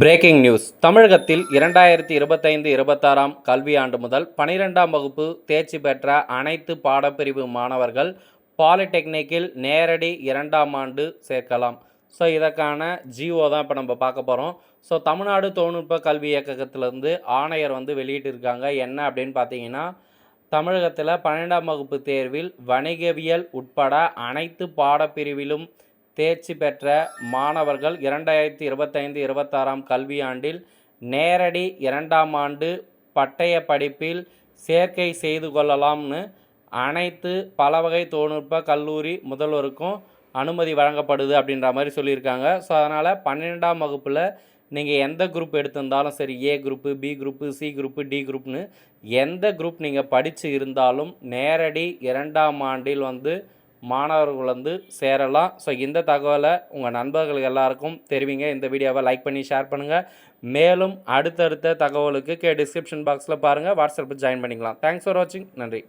Breaking news தமிழகத்தில் இரண்டாயிரத்தி இருபத்தைந்து இருபத்தாறாம் கல்வியாண்டு முதல் பனிரெண்டாம் வகுப்பு தேர்ச்சி பெற்ற அனைத்து பாடப்பிரிவு மாணவர்கள் பாலிடெக்னிக்கில் நேரடி இரண்டாம் ஆண்டு சேர்க்கலாம். ஸோ இதற்கான ஜிஓ தான் இப்போ நம்ம பார்க்க போகிறோம் ஸோ தமிழ்நாடு தொழில்நுட்ப கல்வி இயக்ககத்திலேருந்து ஆணையர் வந்து வெளியிட்டிருக்காங்க. என்ன அப்படின்னு பார்த்தீங்கன்னா தமிழகத்தில் பன்னெண்டாம் வகுப்பு தேர்வில் வணிகவியல் உட்பட அனைத்து பாடப்பிரிவிலும் தேர்ச்சி பெற்ற மாணவர்கள் இரண்டாயிரத்தி இருபத்தைந்து இருபத்தாறாம் கல்வியாண்டில் நேரடி இரண்டாம் ஆண்டு பட்டய படிப்பில் சேர்க்கை செய்து கொள்ளலாம்னு அனைத்து பல வகை தொழில்நுட்ப கல்லூரி முதல்வருக்கும் அனுமதி வழங்கப்படுது அப்படின்ற மாதிரி சொல்லியிருக்காங்க. ஸோ அதனால் பன்னிரெண்டாம் வகுப்பில் நீங்கள் எந்த குரூப் எடுத்திருந்தாலும் சரி A group B group C group D குரூப்னு எந்த குரூப் நீங்கள் படித்து இருந்தாலும் நேரடி இரண்டாம் ஆண்டில் வந்து மாணவர்கள் வந்து சேரலாம். ஸோ இந்த தகவலை உங்கள் நண்பர்கள் எல்லாருக்கும் தெரிவிங்க. இந்த வீடியோவை லைக் பண்ணி ஷேர் பண்ணுங்கள் மேலும் அடுத்தடுத்த தகவலுக்கு கே டிஸ்கிரிப்ஷன் பாக்ஸில் பாருங்கள் வாட்ஸ்அப்பில் ஜாயின் பண்ணிக்கலாம். தேங்க்ஸ் ஃபார் வாட்சிங் நன்றி.